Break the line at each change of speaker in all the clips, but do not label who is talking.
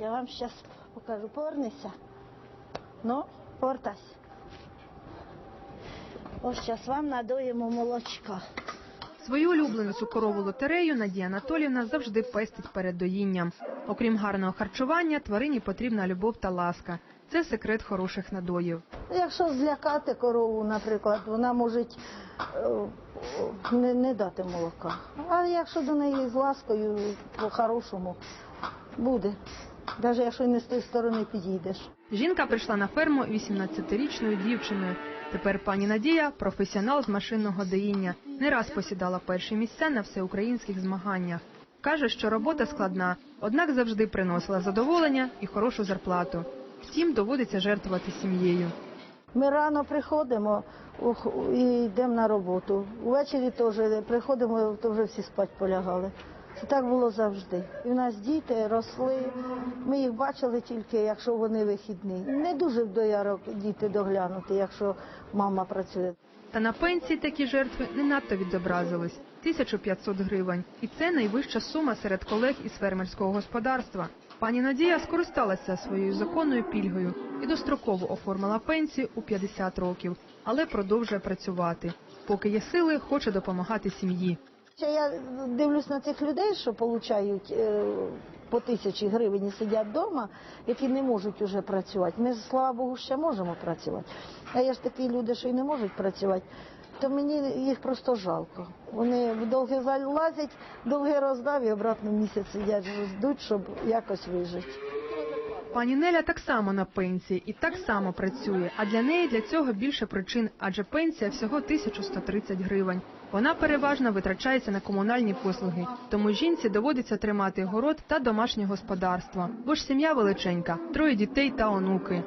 Я вам зараз покажу. Повернися. Ну, повертайся. Ось зараз вам надоїмо молочка.
Свою улюблену цукрову лотерею Надія Анатоліївна завжди пестить перед доїнням. Окрім гарного харчування, тварині потрібна любов та ласка. Це секрет хороших надоїв.
Якщо злякати корову, наприклад, вона може е, не, не дати молока. А якщо до неї з ласкою, по-хорошому, буде. Навіть якщо не з тої сторони підійдеш.
Жінка прийшла на ферму 18-річною дівчиною. Тепер пані Надія професіонал з машинного доїння. Не раз посідала перші місця на всеукраїнських змаганнях. Каже, що робота складна, однак завжди приносила задоволення і хорошу зарплату. Втім, доводиться жертвувати сім'єю.
Ми рано приходимо і йдемо на роботу. Увечері теж приходимо, то вже всі спать полягали. Це так було завжди. І в нас діти росли. Ми їх бачили тільки, якщо вони вихідні. Не дуже в доярок діти доглянути, якщо мама працює.
Та на пенсії такі жертви не надто відзобразились 1500 гривень. І це найвища сума серед колег із фермерського господарства. Пані Надія скористалася своєю законною пільгою і достроково оформила пенсію у 50 років, але продовжує працювати. Поки є сили, хоче допомагати сім'ї.
Ще Я дивлюсь на цих людей, що отримують по тисячі гривень і сидять вдома, які не можуть уже працювати. Ми, слава Богу, ще можемо працювати. А є ж такі люди, що й не можуть працювати, то мені їх просто жалко. Вони в довге залазять, довге роздав і обратно місяць сидять, ждуть, щоб якось вижити.
Пані Неля так само на пенсії і так само працює. А для неї для цього більше причин, адже пенсія всього 1130 гривень. Вона переважно витрачається на комунальні послуги, тому жінці доводиться тримати город та домашнє господарство. Бо ж сім'я величенька, троє дітей та онуки.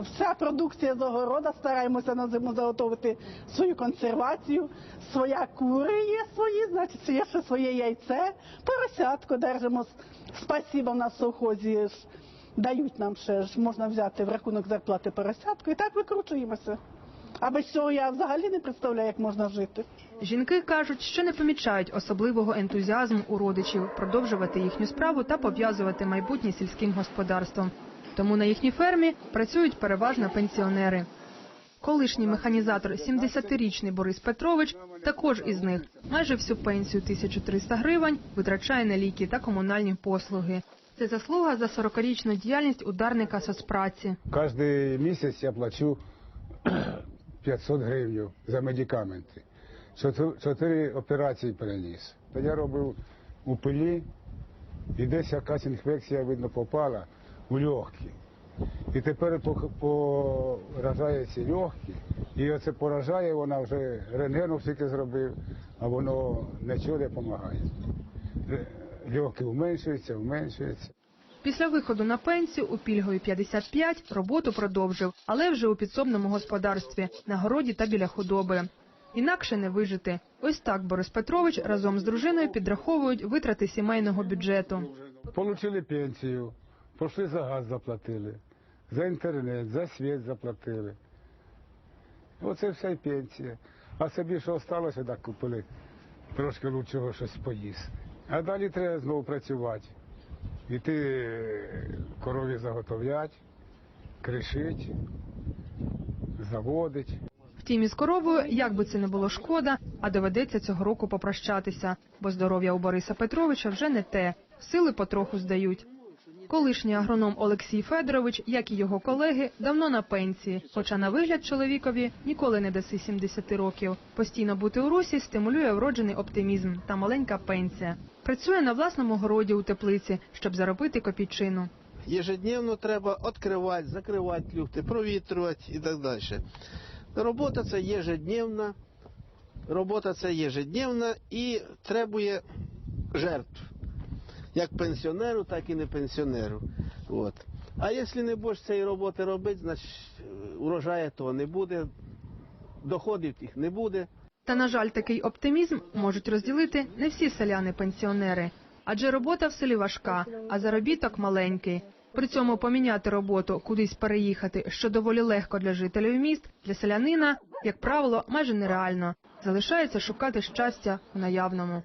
Вся продукція з огорода стараємося на зиму заготовити свою консервацію. Своя кури є свої, значить є ще своє яйце, поросятку держимо. Спасіба в нас в дають нам ще ж можна взяти в рахунок зарплати поросятку і так викручуємося. А без цього я взагалі не представляю, як можна жити.
Жінки кажуть, що не помічають особливого ентузіазму у родичів продовжувати їхню справу та пов'язувати майбутнє сільським господарством. Тому на їхній фермі працюють переважно пенсіонери. Колишній механізатор, 70-річний Борис Петрович, також із них майже всю пенсію 1300 гривень витрачає на ліки та комунальні послуги. Це заслуга за 40-річну діяльність ударника соцпраці.
Кожний місяць я плачу 500 гривень за медикаменти. Чотири операції переніс. То я робив у пилі, і десь якась інфекція, видно, попала у легкі. І тепер по- поражаються легкі, і оце поражає, вона вже рентгену всяке зробив, а воно нічого не допомагає. Легкі вменшуються, вменшуються.
Після виходу на пенсію у пільгові 55 роботу продовжив, але вже у підсобному господарстві, на городі та біля худоби. Інакше не вижити. Ось так Борис Петрович разом з дружиною підраховують витрати сімейного бюджету.
Получили пенсію, пішли за газ заплатили, за інтернет, за світ заплатили. Оце вся й пенсія. А собі що залишилося, так купили трошки лучшого щось поїсти. А далі треба знову працювати. Іти корові заготовлять, кришить, заводить.
Втім, із коровою, як би це не було шкода, а доведеться цього року попрощатися, бо здоров'я у Бориса Петровича вже не те, сили потроху здають. Колишній агроном Олексій Федорович, як і його колеги, давно на пенсії, хоча на вигляд чоловікові ніколи не даси 70 років. Постійно бути у русі стимулює вроджений оптимізм та маленька пенсія. Працює на власному городі у теплиці, щоб заробити копійчину.
Ежедневно треба відкривати, закривати люфти, провітрювати і так далі. Робота це ежедневна, робота це ежедневна і требує жертв. Як пенсіонеру, так і не пенсіонеру. От. А якщо не будеш цієї роботи робити, значить е, урожаю того не буде, доходів тих не буде.
Та, на жаль, такий оптимізм можуть розділити не всі селяни-пенсіонери, адже робота в селі важка, а заробіток маленький. При цьому поміняти роботу, кудись переїхати, що доволі легко для жителів міст, для селянина, як правило, майже нереально. Залишається шукати щастя в наявному.